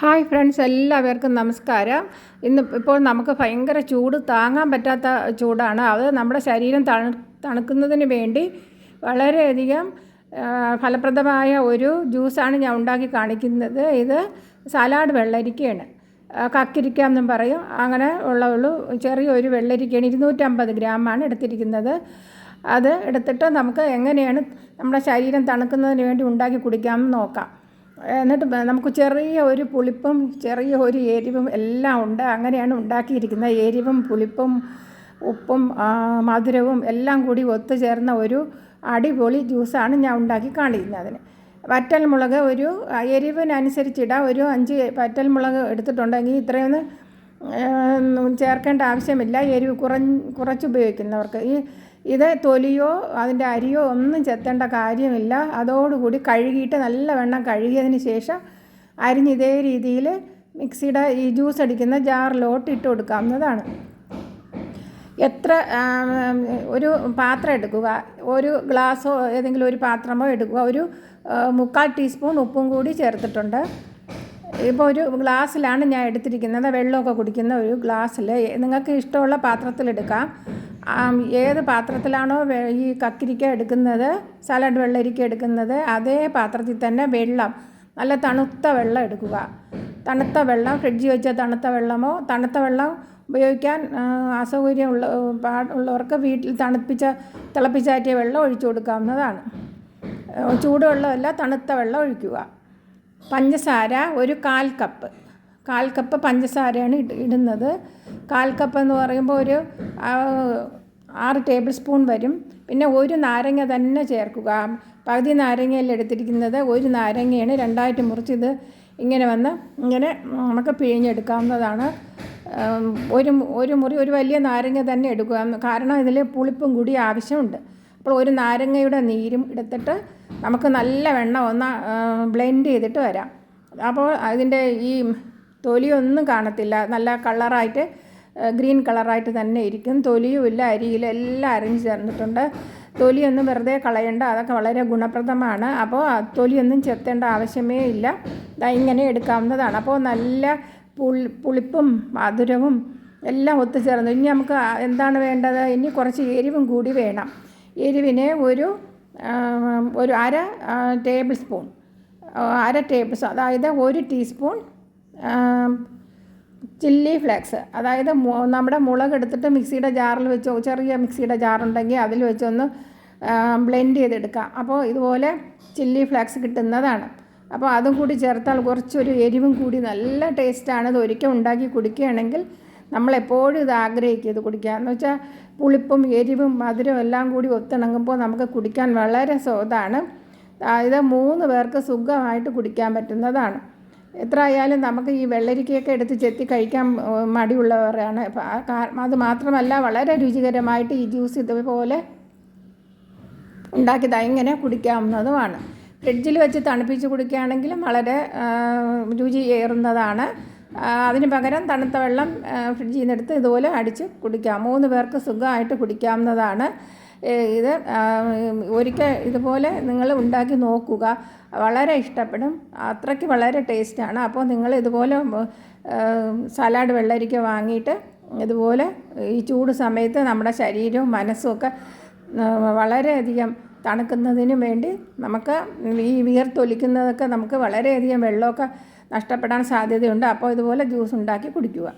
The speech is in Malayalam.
ഹായ് ഫ്രണ്ട്സ് എല്ലാവർക്കും നമസ്കാരം. ഇന്ന് ഇപ്പോൾ നമുക്ക് ഭയങ്കര ചൂട് താങ്ങാൻ പറ്റാത്ത ചൂടാണ്. അത് നമ്മുടെ ശരീരം തണു തണുക്കുന്നതിന് വേണ്ടി വളരെയധികം ഫലപ്രദമായ ഒരു ജ്യൂസാണ് ഞാൻ ഉണ്ടാക്കി കാണിക്കുന്നത്. ഇത് സലാഡ് വെള്ളരിക്കയാണ്. കക്കിരിക്ക എന്നും പറയും. അങ്ങനെ ഉള്ള ഉള്ളു ചെറിയൊരു വെള്ളരിക്കയാണ് ഇരുന്നൂറ്റമ്പത് ഗ്രാമാണ് എടുത്തിരിക്കുന്നത്. അത് എടുത്തിട്ട് നമുക്ക് എങ്ങനെയാണ് നമ്മുടെ ശരീരം തണുക്കുന്നതിന് വേണ്ടി ഉണ്ടാക്കി കുടിക്കാമെന്ന് നോക്കാം. എന്നിട്ട് നമുക്ക് ചെറിയ ഒരു പുളിപ്പും ചെറിയ ഒരു എരിവും എല്ലാം ഉണ്ട്. അങ്ങനെയാണ് ഉണ്ടാക്കിയിരിക്കുന്നത്. എരിവും പുളിപ്പും ഉപ്പും മധുരവും എല്ലാം കൂടി ഒത്തുചേർന്ന ഒരു അടിപൊളി ജ്യൂസാണ് ഞാൻ ഉണ്ടാക്കി കാണിക്കുന്നതിന് വറ്റൽമുളക് ഒരു ആ, എരിവിനനുസരിച്ചിടാം ഒരു അഞ്ച് വറ്റൽ മുളക് എടുത്തിട്ടുണ്ടെങ്കിൽ ഇത്രയൊന്നും ചേർക്കേണ്ട ആവശ്യമില്ല. എരിവ് കുറഞ്ഞ് കുറച്ച് ഉപയോഗിക്കുന്നവർക്ക്. ഈ ഇത് തൊലിയോ അതിന്റെ അരിയോ ഒന്നും ചെത്തേണ്ട കാര്യമില്ല. അതോടുകൂടി കഴുകിയിട്ട് നല്ല വെണ്ണം കഴുകിയതിന് ശേഷം അരിഞ്ഞ് ഇതേ രീതിയിൽ മിക്സിയുടെ ഈ ജ്യൂസ് അടിക്കുന്ന ജാറിലോട്ട് ഇട്ട് കൊടുക്കാവുന്നതാണ്. എത്ര ഒരു പാത്രം എടുക്കുക ഒരു ഗ്ലാസ്സോ ഏതെങ്കിലും ഒരു പാത്രമോ എടുക്കുക ഒരു മുക്കാൽ ടീസ്പൂൺ ഉപ്പും കൂടി ചേർത്തിട്ടുണ്ട്. ഇപ്പോൾ ഒരു ഗ്ലാസ്സിലാണ് ഞാൻ എടുത്തിരിക്കുന്നത്. വെള്ളമൊക്കെ കുടിക്കുന്ന ഒരു ഗ്ലാസ്സിൽ. നിങ്ങൾക്ക് ഇഷ്ടമുള്ള പാത്രത്തിലെടുക്കാം ഏത് പാത്രത്തിലാണോ ഈ കക്കിരിക്ക എടുക്കുന്നത് സാലഡ് വെള്ളരിക്ക എടുക്കുന്നത് അതേ പാത്രത്തിൽ തന്നെ വെള്ളം നല്ല തണുത്ത വെള്ളം എടുക്കുക. തണുത്ത വെള്ളം ഫ്രിഡ്ജിൽ വെച്ച തണുത്ത വെള്ളമോ തണുത്ത വെള്ളം ഉപയോഗിക്കാൻ അസൗകര്യമുള്ള ഉള്ളവർക്ക് വീട്ടിൽ തണുപ്പിച്ച തിളപ്പിച്ചാറ്റിയ വെള്ളം ഒഴിച്ചു കൊടുക്കാവുന്നതാണ്. ചൂടുവെള്ളമല്ല തണുത്ത വെള്ളം ഒഴിക്കുക. പഞ്ചസാര ഒരു കാൽ കപ്പ്. കാൽ കപ്പ് പഞ്ചസാരയാണ് ഇട് ഇടുന്നത്. കാൽ കപ്പ് എന്ന് പറയുമ്പോൾ ഒരു ആറ് ടേബിൾ സ്പൂൺ വരും. പിന്നെ ഒരു നാരങ്ങ തന്നെ ചേർക്കുക. പകുതി നാരങ്ങയല്ല എടുത്തിരിക്കുന്നത് ഒരു നാരങ്ങയാണ്. രണ്ടായിട്ട് മുറിച്ചത് ഇങ്ങനെ വന്ന് ഇങ്ങനെ നമുക്ക് പിഴിഞ്ഞെടുക്കാവുന്നതാണ്. ഒരു ഒരു മുറി ഒരു വലിയ നാരങ്ങ തന്നെ എടുക്കുക. കാരണം ഇതിൽ പുളിപ്പും കൂടി ആവശ്യമുണ്ട്. അപ്പോൾ ഒരു നാരങ്ങയുടെ നീരും എടുത്തിട്ട് നമുക്ക് നല്ല വെണ്ണം ഒന്ന് ബ്ലെൻഡ് ചെയ്തിട്ട് വരാം. അപ്പോൾ അതിന്റെ ഈ തൊലിയൊന്നും കാണത്തില്ല. നല്ല കളറായിട്ട് ഗ്രീൻ കളറായിട്ട് തന്നെ ഇരിക്കും. തൊലിയുമില്ല അരിയിലും എല്ലാം അരിഞ്ഞ് ചേർന്നിട്ടുണ്ട്. തൊലിയൊന്നും വെറുതെ കളയണ്ട അതൊക്കെ വളരെ ഗുണപ്രദമാണ്. അപ്പോൾ തൊലിയൊന്നും ചെത്തേണ്ട ആവശ്യമേ ഇല്ല. ഇങ്ങനെ എടുക്കാവുന്നതാണ്. അപ്പോൾ നല്ല പുളി പുളിപ്പും മധുരവും എല്ലാം ഒത്തുചേർന്നു. ഇനി നമുക്ക് എന്താണ് വേണ്ടത്? ഇനി കുറച്ച് എരിവും കൂടി വേണം. എരിവിനെ ഒരു ഒരു അര ടേബിൾ സ്പൂൺ. അര ടേബിൾ സ്പൂൺ. അതായത് ഒരു ടീസ്പൂൺ ചില്ലി ഫ്ലേക്സ്. അതായത് നമ്മുടെ മുളക് എടുത്തിട്ട് മിക്സിയുടെ ജാറിൽ വെച്ച് ചെറിയ മിക്സിയുടെ ജാറുണ്ടെങ്കിൽ അതിൽ വെച്ചൊന്ന് ബ്ലെൻഡ് ചെയ്തെടുക്കാം. അപ്പോൾ ഇതുപോലെ ചില്ലി ഫ്ലേക്സ് കിട്ടുന്നതാണ്. അപ്പോൾ അതും കൂടി ചേർത്താൽ കുറച്ചൊരു എരിവും കൂടി നല്ല ടേസ്റ്റാണ്. ഇത് ഒരിക്കൽ ഉണ്ടാക്കി കുടിക്കുകയാണെങ്കിൽ നമ്മളെപ്പോഴും ഇത് ആഗ്രഹിക്കും ഇത് കുടിക്കുക എന്ന് വെച്ചാൽ പുളിപ്പും എരിവും മധുരവും എല്ലാം കൂടി ഒത്തിണങ്ങുമ്പോൾ നമുക്ക് കുടിക്കാൻ വളരെ സ്വതാണ് ഇത് മൂന്ന് പേർക്ക് സുഖമായിട്ട് കുടിക്കാൻ പറ്റുന്നതാണ്. എത്ര ആയാലും നമുക്ക് ഈ വെള്ളരിക്കയൊക്കെ എടുത്ത് ചെത്തി കഴിക്കാൻ മടിയുള്ളവരാണ്. അത് മാത്രമല്ല വളരെ രുചികരമായിട്ട് ഈ ജ്യൂസ് ഇതുപോലെ ഉണ്ടാക്കി ഇങ്ങനെ കുടിക്കാവുന്നതുമാണ്. ഫ്രിഡ്ജിൽ വെച്ച് തണുപ്പിച്ച് കുടിക്കുകയാണെങ്കിലും വളരെ രുചി രുചിയേറുന്നതാണ് അതിന് പകരം തണുത്ത വെള്ളം ഫ്രിഡ്ജിൽ നിന്ന് എടുത്ത് ഇതുപോലെ അടിച്ച് കുടിക്കാം. മൂന്ന് പേർക്ക് സുഖമായിട്ട് കുടിക്കാവുന്നതാണ്. ഇത് ഒരിക്കൽ ഇതുപോലെ നിങ്ങൾ ഉണ്ടാക്കി നോക്കുക. വളരെ ഇഷ്ടപ്പെടും. അത്രയ്ക്ക് വളരെ ടേസ്റ്റാണ്. അപ്പോൾ നിങ്ങൾ ഇതുപോലെ സലാഡ് വെള്ളരിക്ക വാങ്ങിയിട്ട് ഇതുപോലെ ഈ ചൂട് സമയത്ത് നമ്മുടെ ശരീരവും മനസ്സും ഒക്കെ വളരെയധികം തണുക്കുന്നതിന് വേണ്ടി നമുക്ക് ഈ വിയർത്തൊലിക്കുന്നതൊക്കെ നമുക്ക് വളരെയധികം വെള്ളമൊക്കെ നഷ്ടപ്പെടാൻ സാധ്യതയുണ്ട്. അപ്പോൾ ഇതുപോലെ ജ്യൂസ് ഉണ്ടാക്കി കുടിക്കുക.